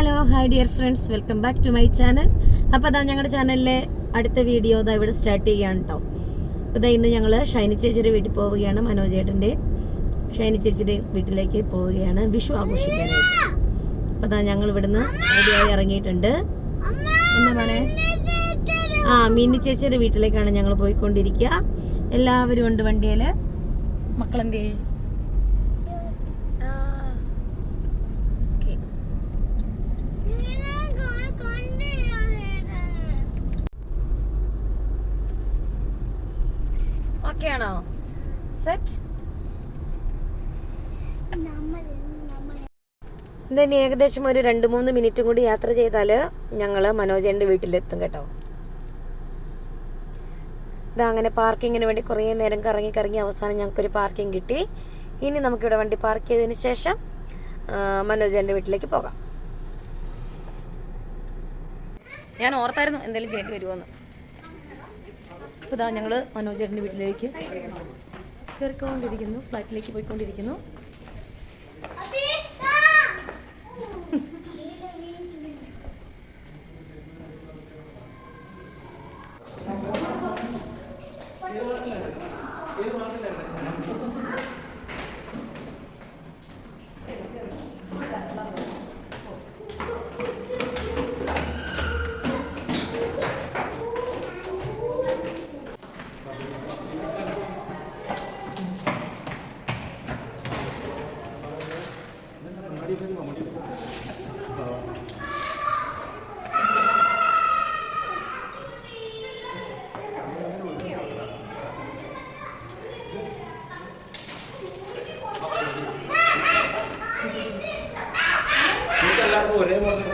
Hello hi dear friends. Welcome back to my channel. അപ്പോൾ അതാ ഞങ്ങളുടെ ചാനലിലെ അടുത്ത വീഡിയോ ഇതാ ഇവിടെ സ്റ്റാർട്ട് ചെയ്യുകയാണ് കേട്ടോ ഇതാ ഇന്ന് ഞങ്ങൾ ഷൈനി ചേച്ചിയുടെ വീട്ടിൽ പോവുകയാണ് മനോജ് മനോജേട്ടന്റെ ഷൈനി ചേച്ചിയുടെ വീട്ടിലേക്ക് പോവുകയാണ്. വിഷു ആഘോഷിക്കാനായിട്ട് അപ്പോൾ അതാ ഞങ്ങൾ ഇവിടുന്ന് റെഡിയായി ഇറങ്ങിയിട്ടുണ്ട്. എന്താ മോനെ? ആ മിന്നി ചേച്ചിയുടെ വീട്ടിലേക്കാണ് ഞങ്ങൾ പോയിക്കൊണ്ടിരിക്കുക എല്ലാവരും ഉണ്ട് വണ്ടിയിൽ മക്കളെന്തേ ഓക്കെ ഓക്കെ ആണോ സെറ്റ് എന്താ ഏകദേശം ഒരു രണ്ട് മൂന്ന് മിനിറ്റും കൂടി യാത്ര ചെയ്താൽ ഞങ്ങൾ മനോജന്റെ വീട്ടിലെത്തും കേട്ടോ. ഇതാ അങ്ങനെ പാർക്കിങ്ങിന് വേണ്ടി കുറേ നേരം കറങ്ങി കറങ്ങി അവസാനം ഞങ്ങൾക്കൊരു പാർക്കിംഗ് കിട്ടി. ഇനി നമുക്കിവിടെ വണ്ടി പാർക്ക് ചെയ്തതിന് ശേഷം മനോജേന്റെ മനോജന്റെ വീട്ടിലേക്ക് പോകാം. ഞാൻ ഓർത്തായിരുന്നു എന്തെങ്കിലും ചെയ്യേണ്ടി വരുമോന്ന് അപ്പോൾ ഇതാ ഞങ്ങൾ മനോജേട്ടന്റെ വീട്ടിലേക്ക് കയറിക്കൊണ്ടിരിക്കുന്നു ഫ്ലാറ്റിലേക്ക് പോയിക്കൊണ്ടിരിക്കുന്നു. എല്ലാവർക്കും ഒരേ പോലെ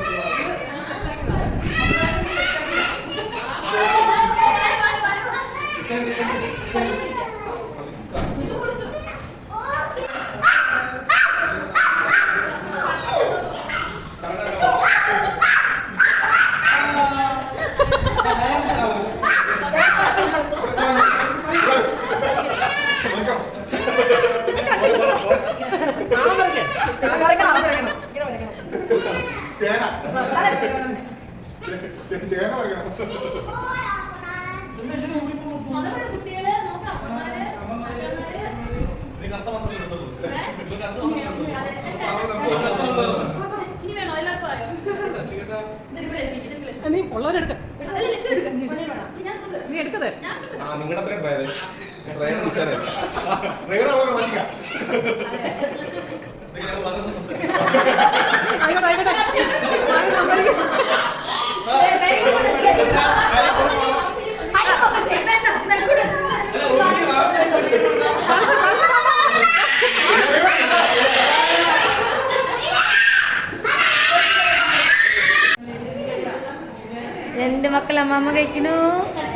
ആയിക്കോട്ടെ. രണ്ട് മക്കൾ അമ്മമ്മ കഴിക്കണു.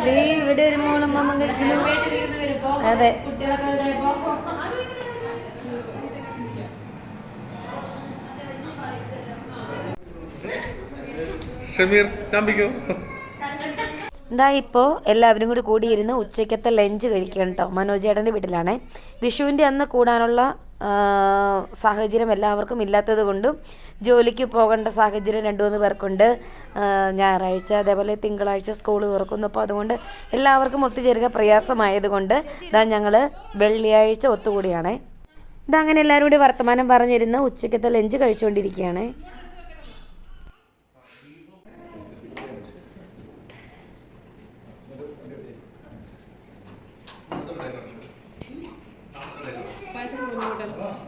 ദേ ഇവിടെ ഒരു മോൾ അമ്മമ്മ കഴിക്കണു. അതെ. ഷമീർ ചാമ്പിക്കോ. എന്താ ഇപ്പോൾ എല്ലാവരും കൂടി കൂടിയിരുന്ന് ഉച്ചയ്ക്കത്തെ ലഞ്ച് കഴിക്കണം കേട്ടോ മനോജേടന്റെ വീട്ടിലാണ്. വിഷുവിന്റെ അന്ന് കൂടാനുള്ള സാഹചര്യം എല്ലാവർക്കും ഇല്ലാത്തത് കൊണ്ടും ജോലിക്ക് പോകേണ്ട സാഹചര്യം രണ്ടു മൂന്ന് പേർക്കുണ്ട്. ഞായറാഴ്ച അതേപോലെ തിങ്കളാഴ്ച സ്കൂൾ തുറക്കുന്നു. അപ്പോൾ അതുകൊണ്ട് എല്ലാവർക്കും ഒത്തുചേരുക പ്രയാസമായതുകൊണ്ട് ഇതാ ഞങ്ങൾ വെള്ളിയാഴ്ച ഒത്തുകൂടിയാണേ. ഇതങ്ങനെ എല്ലാവരും കൂടി വർത്തമാനം പറഞ്ഞിരുന്ന് ഉച്ചയ്ക്കത്തെ ലഞ്ച് കഴിച്ചുകൊണ്ടിരിക്കുകയാണ്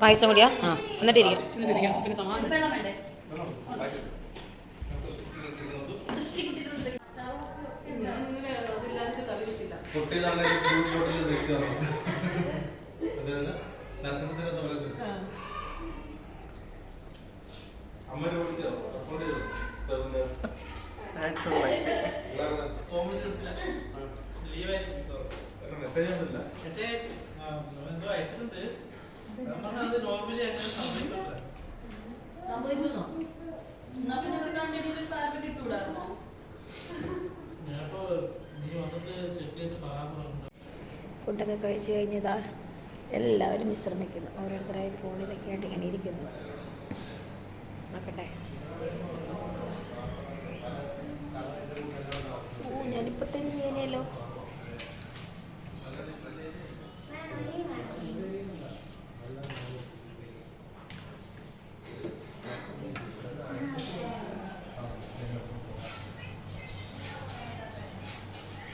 പായസം കൂടിയാ? ആ എന്നിട്ടിരിക്കും. എന്നിട്ടിരിക്കാം. പിന്നെ മെസ്സേജ് ഒന്നുമില്ല. മെസ്സേജ് സംഭവിക്കുന്നോ. എന്നാ പിന്നെ ഇവർക്ക് അതിന്റെ ഇടയിൽ ഒരു പാരപ്പറ്റ് ഇട്ടുകൂടായിരുന്നോ? ഫുഡൊക്കെ കഴിച്ചു കഴിഞ്ഞതാ എല്ലാവരും വിശ്രമിക്കുന്നു. ഓരോരുത്തരായി ഫോണിലൊക്കെ ആയിട്ട് ഇങ്ങനെ ഇരിക്കുന്നു. നോക്കട്ടെ.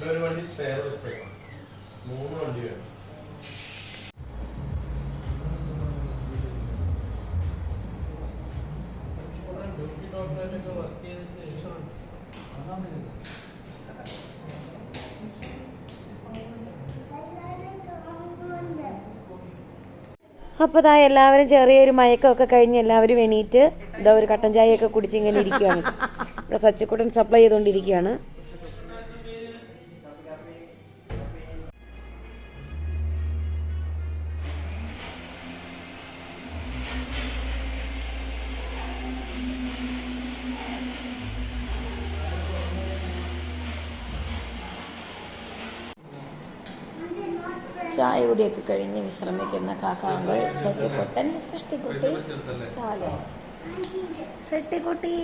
ഒരു വണ്ടി സ്പെയർ മൂന്ന് വണ്ടി വേണം. അപ്പോൾ ഇതാ എല്ലാവരും ചെറിയൊരു മയക്കമൊക്കെ കഴിഞ്ഞ് എല്ലാവരും എണീറ്റ് ഇതാ ഒരു കട്ടൻ ചായയൊക്കെ കുടിച്ച് ഇങ്ങനെ ഇരിക്കുകയാണ് ഇവിടെ സച്ചിക്കുട്ടൻ സപ്ലൈ ചെയ്തുകൊണ്ടിരിക്കുകയാണ് ചായ കുടിയൊക്കെ കഴിഞ്ഞ് വിശ്രമിക്കുന്ന കാക്കാങ്കൾ സച്ചിക്കുട്ടൻ സൃഷ്ടിക്കുട്ടി സാലസ്. സട്ടിക്കുട്ടി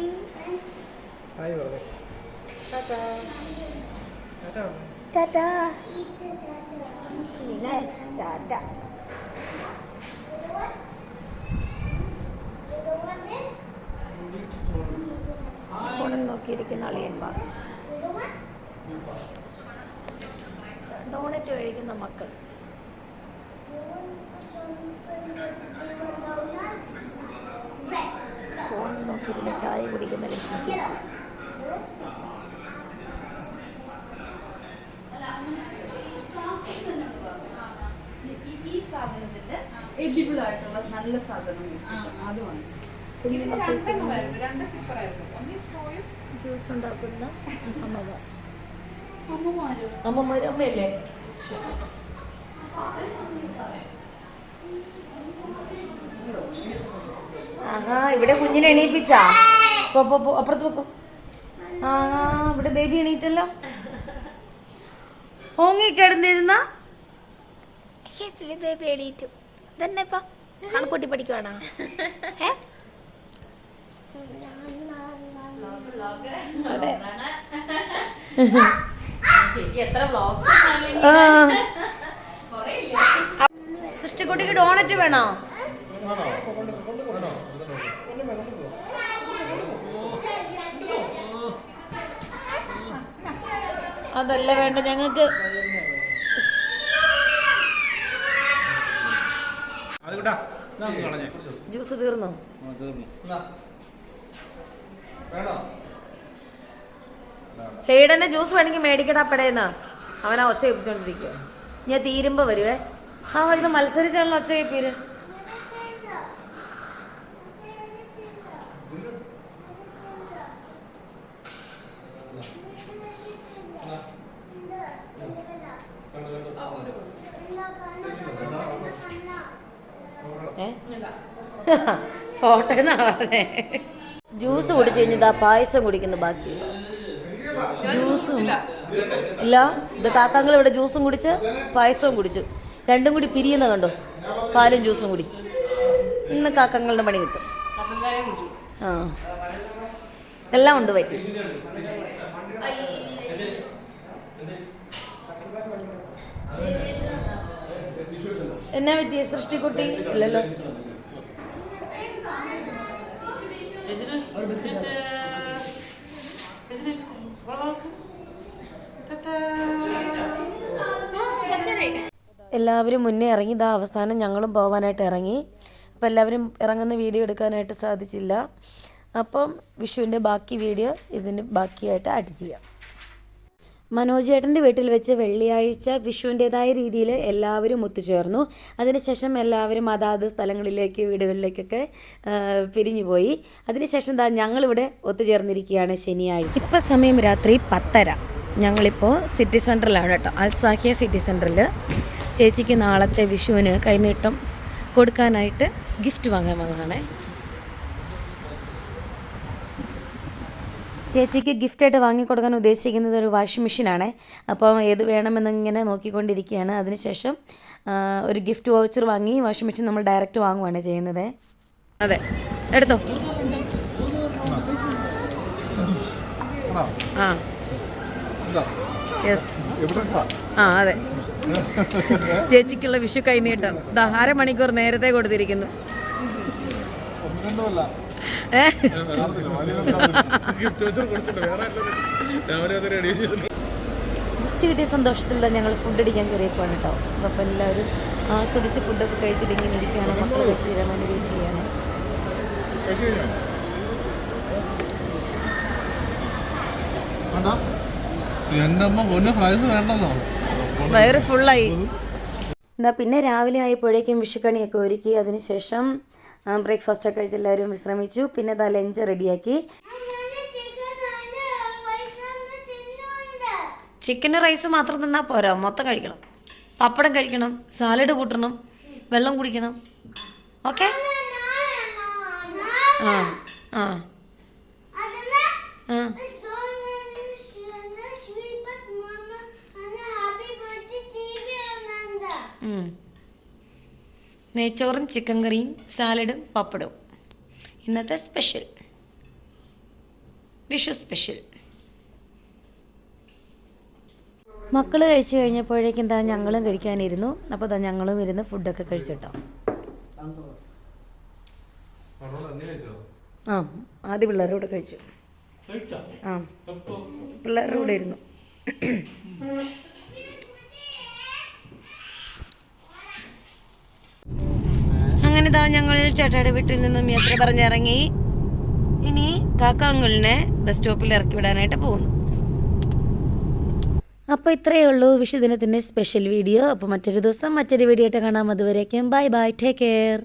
ടാറ്റാ. പിന്നെ ടാറ്റ. ഫോണിൽ നോക്കിയിരിക്കുന്ന അളിയന്മാർ ഡോണറ്റ് കഴിക്കുന്ന മക്കൾ. ഫോണിൽ നോക്കിയിരുന്ന് ചായ കുടിക്കുന്ന ലക്ഷ്മി ചേച്ചി. എഡിബിൾ ആയിട്ടുള്ള നല്ല സാധനം അത് വന്നു ജ്യൂസ് ഉണ്ടാക്കുന്ന അമ്മമാർ അമ്മമാര് അമ്മയല്ലേ? ആഹാ ഇവിടെ കുഞ്ഞിനെ എണീപ്പിച്ചാ? പോ, പോ, പോ, അപ്പുറത്ത് വെക്കും ആ ഇവിടെ ബേബി എണീറ്റല്ലോ. ഓങ്ങി കിടന്നിരുന്ന? ബേബി എണീറ്റു. തന്നെ ഇപ്പൊ? കണക്കൂട്ടി പഠിക്കുവാണോ? ഏ? ആ. സൃഷ്ടിക്കുട്ടിക്ക് ഡോണറ്റ് വേണോ? അതല്ല വേണ്ട ഞങ്ങൾക്ക് ജ്യൂസ് തീർന്നോ? ഹെയ്ഡന്റെ ജ്യൂസ് വേണമെങ്കിൽ മേടിക്കടാ പടേന്ന്. അവനാ ഒച്ച കേൾപ്പിച്ചോണ്ടിരിക്കുക ഞാൻ തീരുമ്പോ വരുവേ. ആ ഇത് മത്സരിച്ചാണല്ലോ ഒച്ച കേൾപ്പീര് ഏ ഫോട്ടോ ജ്യൂസ് കുടിച്ചു കഴിഞ്ഞാൽ പായസം കുടിക്കുന്നു ബാക്കി. ജ്യൂസും. ഇല്ല ഇത് കാക്കാങ്ങൾ ഇവിടെ ജ്യൂസും കുടിച്ച് പായസവും കുടിച്ചു. രണ്ടും കൂടി പിരിയുന്ന കണ്ടോ? പാലും ജ്യൂസും കൂടി. ഇന്ന് കാക്കങ്ങളുടെ പണി കിട്ടും. ആ. എല്ലാം ഉണ്ട് പറ്റി. എന്നാ പറ്റിയ സൃഷ്ടിക്കുട്ടി? ഇല്ലല്ലോ. എല്ലാവരും മുന്നേ ഇറങ്ങി ഇതാ അവസാനം ഞങ്ങളും പോകാനായിട്ട് ഇറങ്ങി. അപ്പോൾ എല്ലാവരും ഇറങ്ങുന്ന വീഡിയോ എടുക്കാനായിട്ട് സാധിച്ചില്ല. അപ്പം വിഷുവിന്റെ ബാക്കി വീഡിയോ ഇതിന് ബാക്കിയായിട്ട് ആഡ് ചെയ്യാം. മനോജ് ചേട്ടന്റെ വീട്ടിൽ വെച്ച് വെള്ളിയാഴ്ച വിഷുവിന്റെതായ രീതിയിൽ എല്ലാവരും ഒത്തുചേർന്നു. അതിനുശേഷം എല്ലാവരും അതാത് സ്ഥലങ്ങളിലേക്ക് വീടുകളിലേക്കൊക്കെ പിരിഞ്ഞു പോയി അതിനുശേഷം ദാ ഞങ്ങളിവിടെ ഒത്തുചേർന്നിരിക്കുകയാണ് ശനിയാഴ്ച. ഇപ്പം സമയം രാത്രി പത്തര. ഞങ്ങളിപ്പോൾ സിറ്റി സെന്ററിലാണ് കേട്ടോ. അൽസാഹിയ സിറ്റി സെന്ററിൽ ചേച്ചിക്ക് നാളത്തെ വിഷുവിന് കൈനീട്ടം കൊടുക്കാനായിട്ട് ഗിഫ്റ്റ് വാങ്ങാൻ വന്നതാണേ. ചേച്ചിക്ക് ഗിഫ്റ്റായിട്ട് വാങ്ങിക്കൊടുക്കാൻ ഉദ്ദേശിക്കുന്നത് ഒരു വാഷിംഗ് മെഷീനാണ് അപ്പോൾ ഏത് വേണമെന്നിങ്ങനെ നോക്കിക്കൊണ്ടിരിക്കുകയാണ്. അതിനുശേഷം ഒരു ഗിഫ്റ്റ് വൗച്ചർ വാങ്ങി വാഷിംഗ് മെഷീൻ നമ്മൾ ഡയറക്റ്റ് വാങ്ങുവാണ് ചെയ്യുന്നത്. അതെ. എടുത്തോ? ആ. ഇതാ. യെസ്? ആ അതെ. ചേച്ചിക്കുള്ള വിഷു കൈനീട്ടം. ദാ അരമണിക്കൂർ നേരത്തെ കൊടുത്തിരിക്കുന്നു. ഗിഫ്റ്റ് കിട്ടിയ സന്തോഷത്തിൽ ഞങ്ങൾ ഫുഡ് അടിക്കാൻ കയറിയപ്പോൾ കേട്ടോ. അപ്പോൾ എല്ലാവരും ആസ്വദിച്ച് ഫുഡൊക്കെ കഴിച്ചിട്ട് ഇങ്ങനെ ഇരിക്കുകയാണ്. മക്കൾ കഴിച്ച് തരാൻ വേണ്ടി വെയിറ്റ് ചെയ്യാണ് അമ്മ ഫ്രൈസ് വേണ്ടെന്നോ? വയറ് ഫുള്ളായി എന്നാ പിന്നെ രാവിലെ ആയപ്പോഴേക്കും വിഷുക്കണിയൊക്കെ ഒരുക്കി. അതിനുശേഷം ബ്രേക്ക്ഫാസ്റ്റ് ഒക്കെ കഴിച്ച് എല്ലാവരും വിശ്രമിച്ചു. പിന്നെ അതാ ലഞ്ച് റെഡിയാക്കി ചിക്കൻ റൈസ് മാത്രം തിന്നാൽ പോരാ. മൊത്തം കഴിക്കണം. പപ്പടം കഴിക്കണം. സാലഡ് കൂട്ടണം. വെള്ളം കുടിക്കണം. ഓക്കെ ആ ആ. ആ. ഉം. നെയ്ച്ചോറും ചിക്കൻ കറിയും സാലഡും പപ്പടവും. ഇന്നത്തെ സ്പെഷ്യൽ വിഷു സ്പെഷ്യൽ മക്കൾ കഴിച്ചു കഴിഞ്ഞപ്പോഴേക്കും എന്താ ഞങ്ങളും കഴിക്കാനിരുന്നു. അപ്പോൾ എന്താ ഞങ്ങളും ഇരുന്ന് ഫുഡൊക്കെ കഴിച്ചിട്ടോ. ആ ആദ്യം പിള്ളേരുടെ കഴിച്ചു. ആ പിള്ളേരുടെ കൂടെ ഇരുന്നു. ഇതാ ഞങ്ങൾ ചേട്ടായുടെ വീട്ടിൽ നിന്നും യാത്ര പറഞ്ഞിറങ്ങി. ഇനി കാക്കാങ്ങളിനെ ബസ് സ്റ്റോപ്പിൽ ഇറക്കി വിടാനായിട്ട് പോകുന്നു. അപ്പോൾ ഇത്രയേ ഉള്ളൂ വിഷുദിനത്തിന്റെ സ്പെഷ്യൽ വീഡിയോ അപ്പോൾ മറ്റൊരു ദിവസം മറ്റൊരു വീഡിയോ ആയിട്ട് കാണാം. അതുവരേക്കും ബൈ ബൈ ടേക്ക് കെയർ